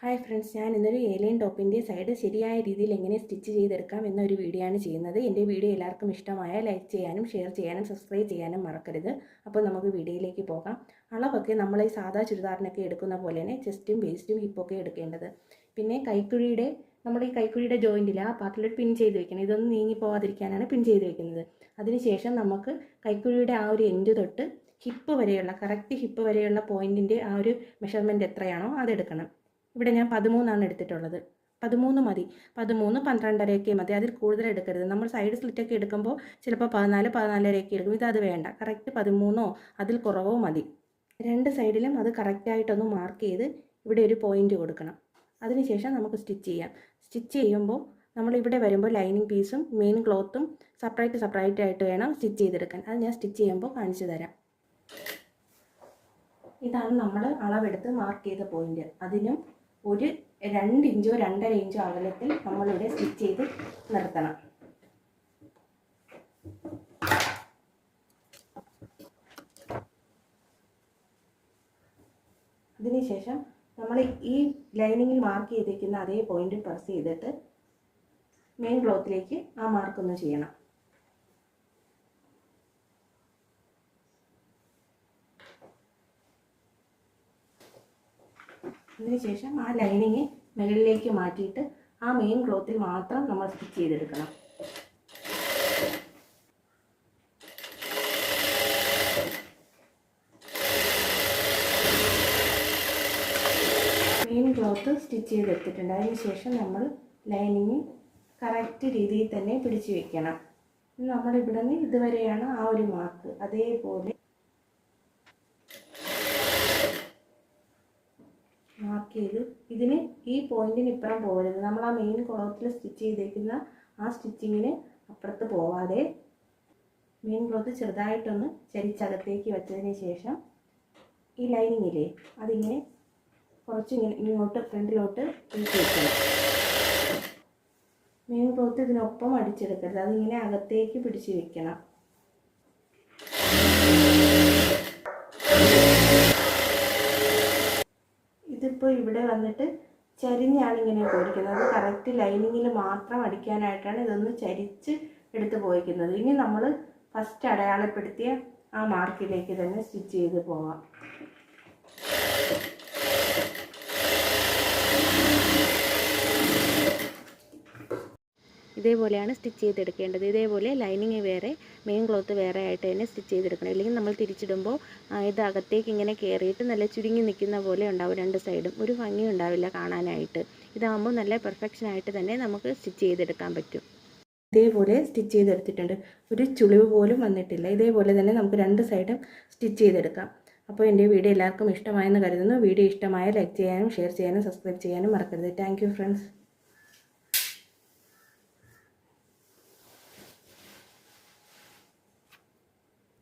Hi friends ഞാൻ ഇന്നൊരു alien ടോപ്പിന്റെ സൈഡ് ശരിയായ രീതിയിൽ എങ്ങനെ സ്റ്റിച്ച് ചെയ്തെടുക്കാം എന്നൊരു വീഡിയോ ആണ് ചെയ്യുന്നത്. എന്റെ വീഡിയോ എല്ലാവർക്കും ഇഷ്ടമായ ലൈക്ക് ചെയ്യാനും ഷെയർ ചെയ്യാനും സബ്സ്ക്രൈബ് ചെയ്യാനും മറക്കരുത്. അപ്പോൾ നമുക്ക് വീഡിയോയിലേക്ക് പോകാം. അളവൊക്കെ നമ്മൾ ഈ സാധാ ചുരിദാറിനൊക്കെ എടുക്കുന്ന പോലെ തന്നെ ചെസ്റ്റും വേസ്റ്റും ഹിപ്പൊക്കെ എടുക്കേണ്ടത്. പിന്നെ കൈക്കുഴിയുടെ നമ്മുടെ ഈ കൈക്കുഴിയുടെ ജോയിന്റിൽ ആ പാർട്ടിൽ പിൻ ചെയ്ത് വെക്കണം. ഇതൊന്നും നീങ്ങി പോകാതിരിക്കാനാണ് പിൻ ചെയ്ത് വെക്കുന്നത്. അതിനുശേഷം നമുക്ക് കൈക്കുഴിയുടെ ആ ഒരു എൻഡ് തൊട്ട് ഹിപ്പ് വരെയുള്ള കറക്റ്റ് ഹിപ്പ് വരെയുള്ള പോയിന്റിന്റെ ആ ഒരു മെഷർമെന്റ് എത്രയാണോ അതെടുക്കണം ഇവിടെ ഞാൻ പതിമൂന്നാണ് എടുത്തിട്ടുള്ളത്. പതിമൂന്ന് മതി. പതിമൂന്ന് പന്ത്രണ്ടരയൊക്കെ മതി. അതിൽ കൂടുതൽ എടുക്കരുത്. നമ്മൾ സൈഡ് സ്ലിറ്റൊക്കെ എടുക്കുമ്പോൾ ചിലപ്പോൾ പതിനാല് പതിനാലരയൊക്കെ എടുക്കും. ഇതത് വേണ്ട. കറക്റ്റ് പതിമൂന്നോ അതിൽ കുറവോ മതി. രണ്ട് സൈഡിലും അത് കറക്റ്റായിട്ടൊന്ന് മാർക്ക് ചെയ്ത് ഇവിടെ ഒരു പോയിന്റ് കൊടുക്കണം. അതിനുശേഷം നമുക്ക് സ്റ്റിച്ച് ചെയ്യാം. സ്റ്റിച്ച് ചെയ്യുമ്പോൾ നമ്മൾ ഇവിടെ വരുമ്പോൾ ലൈനിങ് പീസും മെയിൻ ക്ലോത്തും സെപ്പറേറ്റ് സെപ്പറേറ്റ് ആയിട്ട് വേണം സ്റ്റിച്ച് ചെയ്തെടുക്കാൻ. അത് ഞാൻ സ്റ്റിച്ച് ചെയ്യുമ്പോൾ കാണിച്ചു തരാം. ഇതാണ് നമ്മൾ അളവെടുത്ത് മാർക്ക് ചെയ്ത പോയിന്റ് അതിനും ഒരു രണ്ട് ഇഞ്ചോ രണ്ടര ഇഞ്ചോ അകലത്തിൽ നമ്മളിവിടെ സ്റ്റിച്ച് ചെയ്ത് നിർത്തണം. അതിനുശേഷം നമ്മൾ ഈ ലൈനിങ്ങിൽ മാർക്ക് ചെയ്തിരിക്കുന്ന അതേ പോയിന്റ് പ്രസ് ചെയ്തിട്ട് മെയിൻ ക്ലോത്തിലേക്ക് ആ മാർക്കൊന്ന് ചെയ്യണം. അതിനുശേഷം ആ ലൈനിങ് മുകളിലേക്ക് മാറ്റിയിട്ട് ആ മെയിൻ ക്ലോത്തിൽ മാത്രം നമ്മൾ സ്റ്റിച്ച് ചെയ്തെടുക്കണം. മെയിൻ ക്ലോത്ത് സ്റ്റിച്ച് ചെയ്തെടുത്തിട്ടുണ്ട്. അതിനുശേഷം നമ്മൾ ലൈനിങ് കറക്റ്റ് രീതിയിൽ തന്നെ പിടിച്ചു വെക്കണം. നമ്മൾ ഇവിടെ നിന്ന് ഇതുവരെയാണ് ആ ഒരു മാർക്ക് അതേപോലെ മാർക്ക് ചെയ്ത് ഇതിന് ഈ പോയിന്റിന് ഇപ്പുറം പോകരുത്. നമ്മൾ ആ മെയിൻ കുളത്തിൽ സ്റ്റിച്ച് ചെയ്തേക്കുന്ന ആ സ്റ്റിച്ചിങ്ങിന് അപ്പുറത്ത് പോവാതെ മെയിൻ ക്ലോത്ത് ചെറുതായിട്ടൊന്ന് ചരിച്ചകത്തേക്ക് വെച്ചതിന് ശേഷം ഈ ലൈനിങ്ങില്ലേ അതിങ്ങനെ കുറച്ചിങ്ങനെ ഇങ്ങോട്ട് ഫ്രണ്ടിലോട്ട് തിരിച്ച് വെക്കണം. മെയിൻ ക്ലോത്ത് ഇതിനൊപ്പം അടിച്ചെടുക്കരുത്. അതിങ്ങനെ അകത്തേക്ക് പിടിച്ച് വെക്കണം. ഇതിപ്പോൾ ഇവിടെ വന്നിട്ട് ചരിഞ്ഞാണ് ഇങ്ങനെ പോയിരിക്കുന്നത്. കറക്റ്റ് ലൈനിങ്ങിൽ മാത്രം അടിക്കാനായിട്ടാണ് ഇതൊന്ന് ചരിച്ച് എടുത്ത് പോയിരിക്കുന്നത്. ഇനി നമ്മൾ ഫസ്റ്റ് അടയാളപ്പെടുത്തിയ ആ മാർക്കിലേക്ക് തന്നെ സ്റ്റിച്ച് ചെയ്ത് പോവാം. ഇതേപോലെയാണ് സ്റ്റിച്ച് ചെയ്തെടുക്കേണ്ടത്. ഇതേപോലെ ലൈനിങ് വേറെ മെയിൻ ക്ലോത്ത് വേറെ ആയിട്ട് തന്നെ സ്റ്റിച്ച് ചെയ്തെടുക്കണം. ഇല്ലെങ്കിൽ നമ്മൾ തിരിച്ചിടുമ്പോൾ ഇത് അകത്തേക്ക് ഇങ്ങനെ കയറിയിട്ട് നല്ല ചുരുങ്ങി നിൽക്കുന്ന പോലെ ഉണ്ടാവും രണ്ട് സൈഡും. ഒരു ഭംഗി ഉണ്ടാവില്ല കാണാനായിട്ട്. ഇതാകുമ്പോൾ നല്ല പെർഫെക്ഷൻ ആയിട്ട് തന്നെ നമുക്ക് സ്റ്റിച്ച് ചെയ്തെടുക്കാൻ പറ്റും. ഇതേപോലെ സ്റ്റിച്ച് ചെയ്തെടുത്തിട്ടുണ്ട്. ഒരു ചുളിവ് പോലും വന്നിട്ടില്ല. ഇതേപോലെ തന്നെ നമുക്ക് രണ്ട് സൈഡും സ്റ്റിച്ച് ചെയ്തെടുക്കാം. അപ്പോൾ എന്റെ വീഡിയോ എല്ലാവർക്കും ഇഷ്ടമായെന്ന് കരുതുന്നു. വീഡിയോ ഇഷ്ടമായ ലൈക്ക് ചെയ്യാനും ഷെയർ ചെയ്യാനും സബ്സ്ക്രൈബ് ചെയ്യാനും മറക്കരുത്. Thank friends.